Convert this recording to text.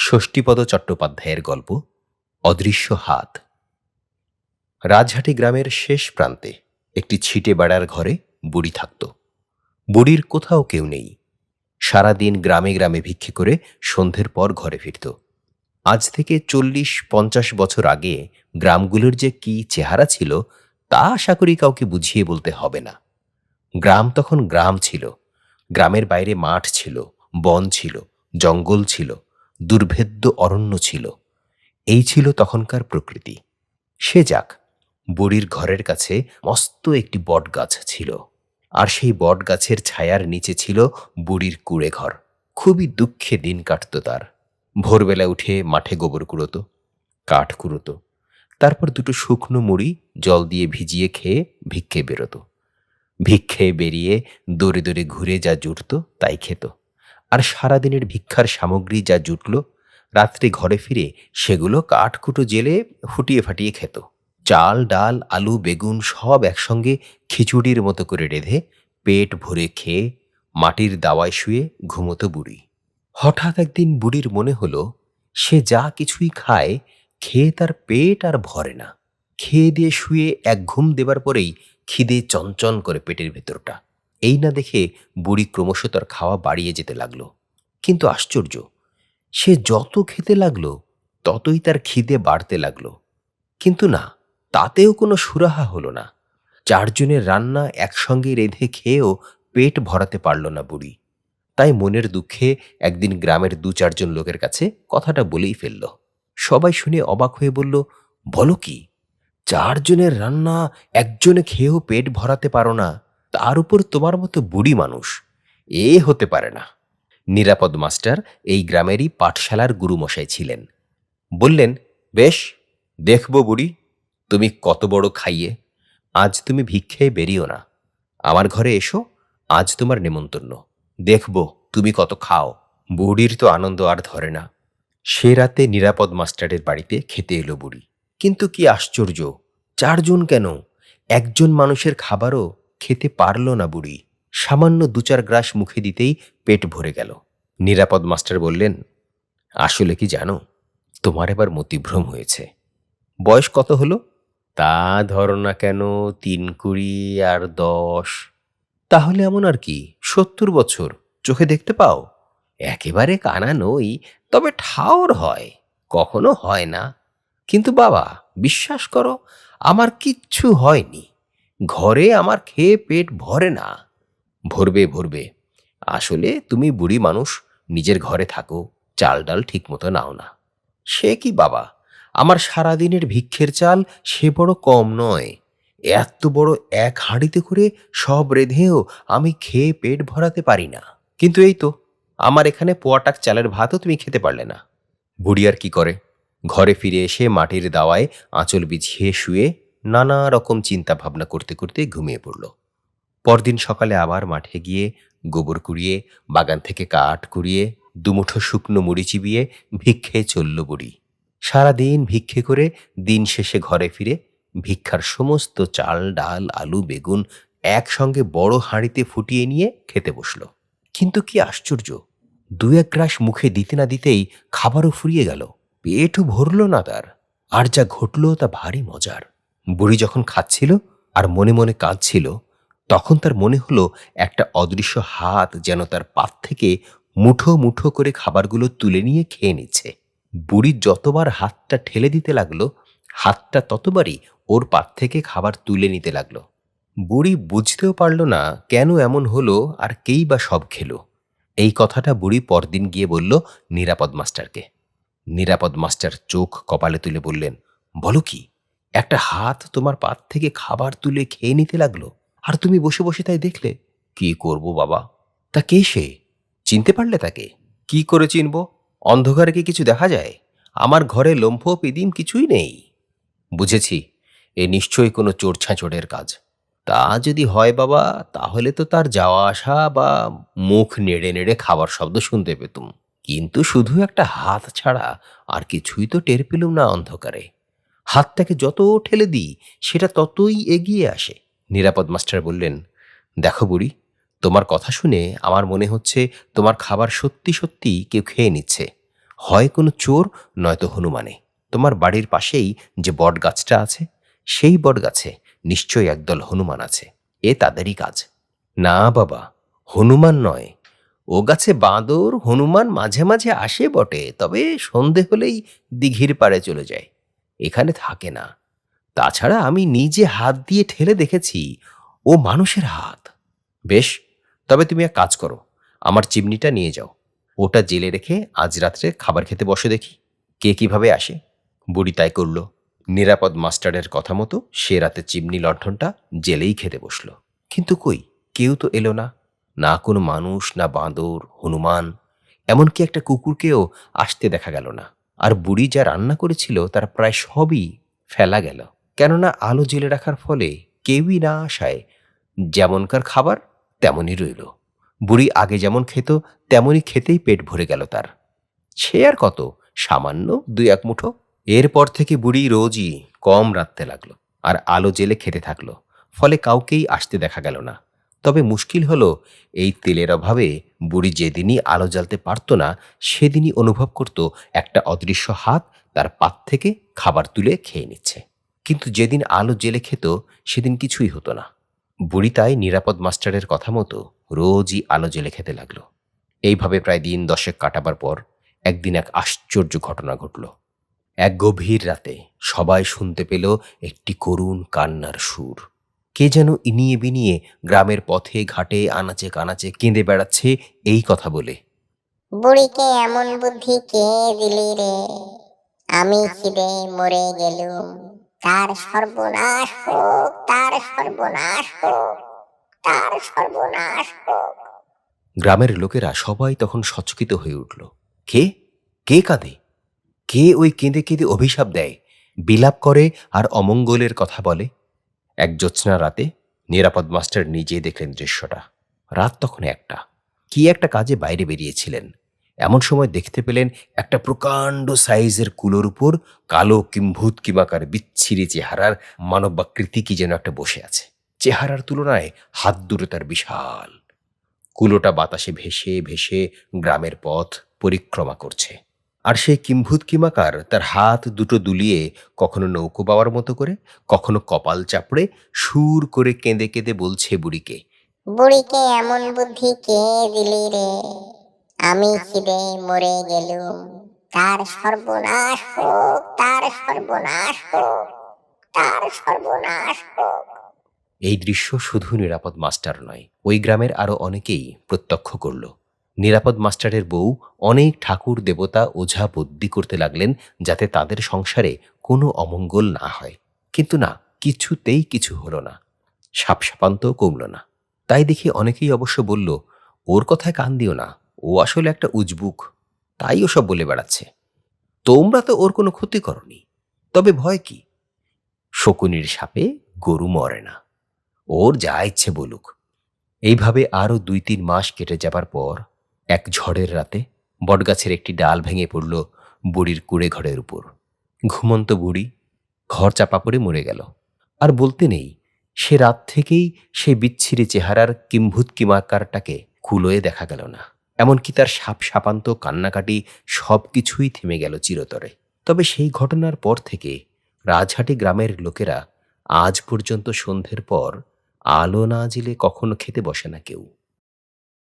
ষষ্ঠীপদ চট্টোপাধ্যায়ের গল্প, অদৃশ্য হাত। রাজহাটি গ্রামের শেষ প্রান্তে একটি ছিটে বেড়ার ঘরে বুড়ি থাকত। বুড়ির কোথাও কেউ নেই। সারাদিন গ্রামে গ্রামে ভিক্ষে করে সন্ধ্যের পর ঘরে ফিরত। আজ থেকে চল্লিশ পঞ্চাশ বছর আগে গ্রামগুলোর যে কি চেহারা ছিল, তা আশা করি কাউকে বুঝিয়ে বলতে হবে না। গ্রাম তখন গ্রাম ছিল। গ্রামের বাইরে মাঠ ছিল, বন ছিল, জঙ্গল ছিল। দুর্ভেদ্য অরণ্য ছিল। এই ছিল তখনকার প্রকৃতি। সে যাক, বুড়ির ঘরের কাছে মস্ত একটি বট গাছ ছিল, আর সেই বট গাছের ছায়ার নিচে ছিল বুড়ির কুড়ে ঘর। খুবই দুঃখে দিন কাটত তার। ভোরবেলা উঠে মাঠে গোবর কুড়োতো, কাঠ কুড়োতো, তারপর দুটো শুকনো মুড়ি জল দিয়ে ভিজিয়ে খেয়ে ভিক্ষে বেরোতো। ভিক্ষে বেরিয়ে দৌড়ে দৌড়ে ঘুরে যা জুটত তাই খেত। আর সারাদিনের ভিক্ষার সামগ্রী যা জুটল, রাত্রে ঘরে ফিরে সেগুলো কাঠকুটো জেলে ফুটিয়ে ফাটিয়ে খেত। চাল, ডাল, আলু, বেগুন সব একসঙ্গে খিচুড়ির মতো করে রেঁধে পেট ভরে খেয়ে মাটির দাওয়ায় শুয়ে ঘুমতো বুড়ি। হঠাৎ একদিন বুড়ির মনে হলো, সে যা কিছুই খায়, খেয়ে তার পেট আর ভরে না। খেয়ে দিয়ে শুয়ে এক ঘুম দেবার পরেই খিদে চঞ্চন করে পেটের ভেতরটা। এই না দেখে বুড়ি ক্রমশ তার খাওয়া বাড়িয়ে যেতে লাগল। কিন্তু আশ্চর্য, সে যত খেতে লাগল, ততই তার খিদে বাড়তে লাগল। কিন্তু না, তাতেও কোনো সুরাহা হলো না। চারজনের রান্না একসঙ্গে রেঁধে খেয়েও পেট ভরাতে পারল না বুড়ি। তাই মনের দুঃখে একদিন গ্রামের দু চারজন লোকের কাছে কথাটা বলেই ফেলল। সবাই শুনে অবাক হয়ে বলল, বলো কি? চারজনের রান্না একজনে খেয়েও পেট ভরাতে পারো না? তার উপর তোমার মতো বুড়ি মানুষ। এ হতে পারে না। নিরাপদ মাস্টার এই গ্রামেরই পাঠশালার গুরুমশাই ছিলেন। বললেন, বেশ, দেখব বুড়ি, তুমি কত বড় খাইয়ে। আজ তুমি ভিক্ষেয় বেরিও না। আমার ঘরে এসো, আজ তোমার নেমন্তন্ন। দেখব তুমি কত খাও। বুড়ির তো আনন্দ আর ধরে না। সে রাতে নিরাপদ মাস্টারের বাড়িতে খেতে এলো বুড়ি। কিন্তু কি আশ্চর্য, চারজন কেন? একজন মানুষের খাবারও খেতে পারল না বুড়ি। সামান্য দু চার গ্রাস মুখে দিতেই পেট ভরে গেল। নিরাপদ মাস্টার বললেন, আসলে কি জানো, তোমার এবার মতিভ্রম হয়েছে। বয়স কত হলো? তা ধরো না কেন, তিন কুড়ি আর দশ। তাহলে এমন আর কি, সত্তর বছর, চোখে দেখতে পাও? একেবারে কানা নই, তবে ঠাওর হয়, কখনো হয় না। কিন্তু বাবা, বিশ্বাস করো, আমার কিচ্ছু হয়নি। ঘরে আমার খেয়ে পেট ভরে না। ভরবে ভরবে। আসলে তুমি বুড়ি মানুষ, নিজের ঘরে থাকো চাল ডাল ঠিক মতো নাও না। সে কি বাবা? আমার সারাদিনের ভিক্ষের চাল সে বড় কম নয়। এত বড় এক হাঁড়িতে করে সব রেধেও আমি খেয়ে পেট ভরাতে পারি না। কিন্তু এই তো, আমার এখানে পোয়াটাক চালের ভাতও তুমি খেতে পারলে না। বুড়ি আর কি করে? ঘরে ফিরে এসে মাটির দাওয়ায় আঁচল বিছিয়ে শুয়ে নানা রকম চিন্তা ভাবনা করতে করতে ঘুমিয়ে পড়ল। পরদিন সকালে আবার মাঠে গিয়ে গোবর কুড়িয়ে, বাগান থেকে কাঠ কুড়িয়ে, দুমুঠো শুকনো মুড়ি চিবিয়ে ভিক্ষে চলল বুড়ি। সারাদিন ভিক্ষে করে দিন শেষে ঘরে ফিরে ভিক্ষার সমস্ত চাল, ডাল, আলু, বেগুন একসঙ্গে বড় হাঁড়িতে ফুটিয়ে নিয়ে খেতে বসল। কিন্তু কি আশ্চর্য, দু এক গ্রাস মুখে দিতে না দিতেই খাবারও ফুরিয়ে গেল, পেটও ভরল না তার। আর যা ঘটল তা ভারী মজার। বুড়ি যখন খাচ্ছিল আর মনে মনে কাঁদছিল, তখন তার মনে হলো একটা অদৃশ্য হাত যেন তার পাত থেকে মুঠো মুঠো করে খাবারগুলো তুলে নিয়ে খেয়ে নিচ্ছে। বুড়ি যতবার হাতটা ঠেলে দিতে লাগল, হাতটা ততবারই ওর পাত থেকে খাবার তুলে নিতে লাগল। বুড়ি বুঝতেও পারল না কেন এমন হলো আর কেই বা সব খেলো। এই কথাটা বুড়ি পরদিন গিয়ে বলল নিরাপদ মাস্টারকে। নিরাপদ মাস্টার চোখ কপালে তুলে বললেন, বলো কি? একটা হাত তোমার পাত থেকে খাবার তুলে খেয়ে নিতে লাগল, আর তুমি বসে বসে তাই দেখলে। কি করব বাবা? তা কে সে? চিনতে পারলে তাকে। কি করে চিনব? অন্ধকারে কি কিছু দেখা যায়? আমার ঘরে লম্ফ পিদিম কিছুই নেই। বুঝেছি, এ নিশ্চয়ই কোনো চোর ছাঁচোরের কাজ। তা যদি হয় বাবা, তাহলে তো তার যাওয়া আসা বা মুখ নেড়ে নেড়ে খাবার শব্দ শুনতে পেতুম। কিন্তু শুধু একটা হাত ছাড়া আর কিছুই তো টের পেলুম না অন্ধকারে। হাতটাকে যত ঠেলে দিই, সেটা ততই এগিয়ে আসে। নিরাপদ মাস্টার বললেন, দেখো বুড়ি, তোমার কথা শুনে আমার মনে হচ্ছে তোমার খাবার সত্যি সত্যি কেউ খেয়ে নিচ্ছে। হয় কোনো চোর, নয়তো হনুমানে। তোমার বাড়ির পাশেই যে বট গাছটা আছে, সেই বট গাছে নিশ্চয়ই একদল হনুমান আছে। এ তাদেরই কাজ। না বাবা, হনুমান নয়। ও গাছে বাঁদর, হনুমান মাঝে মাঝে আসে বটে, তবে সন্ধে হলেই দিঘির পাড়ে চলে যায়। এখানে থাকে না। তাছাড়া আমি নিজে হাত দিয়ে ঠেলে দেখেছি, ও মানুষের হাত। বেশ, তবে তুমি এক কাজ করো, আমার চিমনিটা নিয়ে যাও। ওটা জেলে রেখে আজ রাত্রে খাবার খেতে বসে দেখি, কে কীভাবে আসে। বুড়ি তাই করল, নিরাপদ মাস্টারের কথা মতো সে রাতে চিমনি লণ্ঠনটা জেলেই খেতে বসল। কিন্তু কই, কেউ তো এলো না। না কোনো মানুষ, না বাঁদর, হনুমান, এমনকি একটা কুকুরকেও আসতে দেখা গেল না। আর বুড়ি যা রান্না করেছিল তার প্রায় সবই ফেলা গেল। কেননা আলো জেলে রাখার ফলে কেউই না আসায়। যেমনকার খাবার, তেমনই রইল। বুড়ি আগে যেমন খেত, তেমনই খেতেই পেট ভরে গেল তার। সে আর কত? সামান্য দুই এক মুঠো। এরপর থেকে বুড়ি রোজই কম রাঁধতে লাগল আর আলো জেলে খেতে থাকল। ফলে কাউকেই আসতে দেখা গেল না। তবে মুশকিল হলো, এই তেলের অভাবে বুড়ি যেদিনই আলো জ্বালতে পারত না, সেদিনই অনুভব করত একটা অদৃশ্য হাত তার পাত থেকে খাবার তুলে খেয়ে নিচ্ছে। কিন্তু যেদিন আলো জেলে খেত, সেদিন কিছুই হতো না। বুড়ি তাই নিরাপদ মাস্টারের কথা মতো রোজই আলো জেলে খেতে লাগল। এইভাবে প্রায় দিন দশেক কাটাবার পর একদিন এক আশ্চর্য ঘটনা ঘটল। এক গভীর রাতে সবাই শুনতে পেল একটি করুণ কান্নার সুর। কে যেন ইনিয়ে বিনিয়ে গ্রামের পথে ঘাটে আনাচে কানাচে কেঁদে বেড়াচ্ছে এই কথা বলে। বুড়িকে এমন বুদ্ধি কে দিলি রে? আমি খিদে মরে গেলুম। তার সর্বনাশ হোক তার সর্বনাশ হোক তার সর্বনাশ হোক। গ্রামের লোকেরা সবাই তখন সচকিত হয়ে উঠল। কে? কে কাঁদে? কে ওই কেঁদে কেঁদে অভিশাপ দেয়? বিলাপ করে আর অমঙ্গলের কথা বলে? এক জ্যোৎস্না রাতে নিরাপদ মাস্টার নিজেই দেখলেন দৃশ্যটা। রাত তখন একটা। কি একটা কাজে বাইরে বেরিয়েছিলেন। এমন সময় দেখতে পেলেন একটা প্রকাণ্ড সাইজের কুলোর উপর কালো কিম্ভূত কিমাকার বিচ্ছিরি চেহারার মানবাকৃতি কি যেন একটা বসে আছে। চেহারার তুলনায় হাত দূরে তার বিশাল। কুলোটা বাতাসে ভেসে ভেসে গ্রামের পথ পরিক্রমা করছে। আর সেই কিম্ভূত কিমাকার তার হাত দুটো দুলিয়ে কখনো নৌকো বাওয়ার মতো করে কখনো কপাল চাপড়ে সুর করে কেঁদে কেঁদে বলছে বুড়িকে বুড়িকে এমন বুদ্ধি কে দিলি রে? আমি খিদে মরে গেলুম। তার সর্বনাশ হোক তার সর্বনাশ হোক তার সর্বনাশ হোক। এই দৃশ্য শুধু নিরাপদ মাস্টার নয় ওই গ্রামের আরও অনেকেই প্রত্যক্ষ করল। নিরাপদ মাস্টারের বউ অনেক ঠাকুর, দেবতা ওঝা বদ্যি করতে লাগলেন যাতে তাদের সংসারে কোনো অমঙ্গল না হয়। কিন্তু না, কিছুতেই কিছু হলো না। সাপ সাপান্ত কমল না। তাই দেখি অনেকেই অবশ্য বলল, ওর কথায় কান দিও না, ও আসলে একটা উজবুক। তাই ওসব বলে বেড়াচ্ছে। তোমরা তো ওর কোনো ক্ষতি করনি। তবে ভয় কি? শকুনির সাপে গরু মরে না। ওর যা ইচ্ছে বলুক। এইভাবে আরও দুই তিন মাস কেটে যাবার পর এক ঝড়ের রাতে বটগাছের একটি ডাল ভেঙে পড়ল বুড়ির কুড়ে ঘরের উপর। ঘুমন্ত বুড়ি ঘর চাপা পড়ে মরে গেল। আর বলতে নেই, সে রাত থেকেই সে বিচ্ছিরি চেহারার কিম্ভূত কিমাকারটাকে কুলোয় দেখা গেল না। এমনকি তার সাপ সাপান্ত কান্নাকাটি সব কিছুই থেমে গেল চিরতরে। তবে সেই ঘটনার পর থেকে রাজহাটি গ্রামের লোকেরা আজ পর্যন্ত সন্ধ্যের পর আলো না জিলে কখনো খেতে বসে না কেউ।